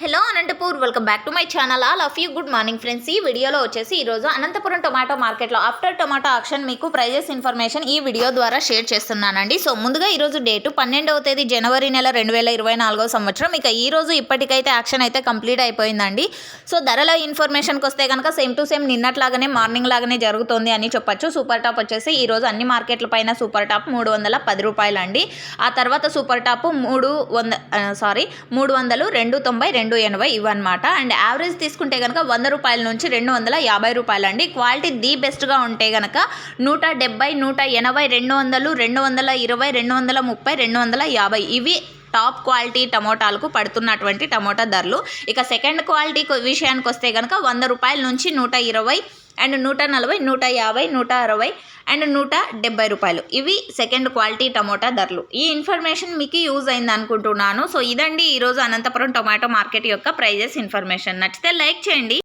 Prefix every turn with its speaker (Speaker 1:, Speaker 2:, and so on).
Speaker 1: Hello Anantapur welcome back to my channel. All of you good morning friends. ఈ వీడియోలో వచ్చేసి ఈరోజు Anantapuram tomato మార్కెట్లో ఆఫ్టర్ టొమాటో ఆక్షన్ మీకు ప్రైజెస్ ఇన్ఫర్మేషన్ ఈ వీడియో ద్వారా షేర్ చేస్తున్నానండి. సో ముందుగా ఈరోజు డేటు పన్నెండవ తేదీ జనవరి నెల రెండు వేల ఇరవై నాలుగో సంవత్సరం. ఇక ఈ రోజు ఇప్పటికైతే యాక్షన్ అయితే కంప్లీట్ అయిపోయిందండి. సో ధరల ఇన్ఫర్మేషన్కి వస్తే కనుక సేమ్ టు సేమ్ నిన్నట్లాగానే మార్నింగ్ లాగానే జరుగుతోంది అని చెప్పొచ్చు. సూపర్ టాప్ వచ్చేసి ఈరోజు అన్ని మార్కెట్ల పైన సూపర్ టాప్ మూడు వందల పది రూపాయలు అండి ఆ తర్వాత సూపర్ టాప్ మూడు వంద సారీ మూడు వందలు రెండు తొంభై రెండు ఎనభై ఇవన్నమాట అండ్ యావరేజ్ తీసుకుంటే కనుక వంద రూపాయల నుంచి రెండు వందల యాభై రూపాయలు అండి క్వాలిటీ ది బెస్ట్గా ఉంటే కనుక నూట డెబ్బై నూట ఎనభై రెండు వందలు రెండు వందల ఇరవై రెండు వందల ముప్పై రెండు వందల యాభై ఇవి టాప్ క్వాలిటీ టమోటాలకు పడుతున్నటువంటి టమోటా ధరలు. ఇక సెకండ్ క్వాలిటీ విషయానికి వస్తే కనుక వంద రూపాయల నుంచి నూట ఇరవై అండ్ నూట నలభై నూట యాభై నూట అరవై అండ్ నూట డెబ్బై రూపాయలు. ఇవి సెకండ్ క్వాలిటీ టమోటా ధరలు. ఈ ఇన్ఫర్మేషన్ మీకు యూజ్ అయింది అనుకుంటున్నాను. సో ఇదండి ఈరోజు అనంతపురం టొమాటో మార్కెట్ యొక్క ప్రైజెస్ ఇన్ఫర్మేషన్ నచ్చితే లైక్ చేయండి.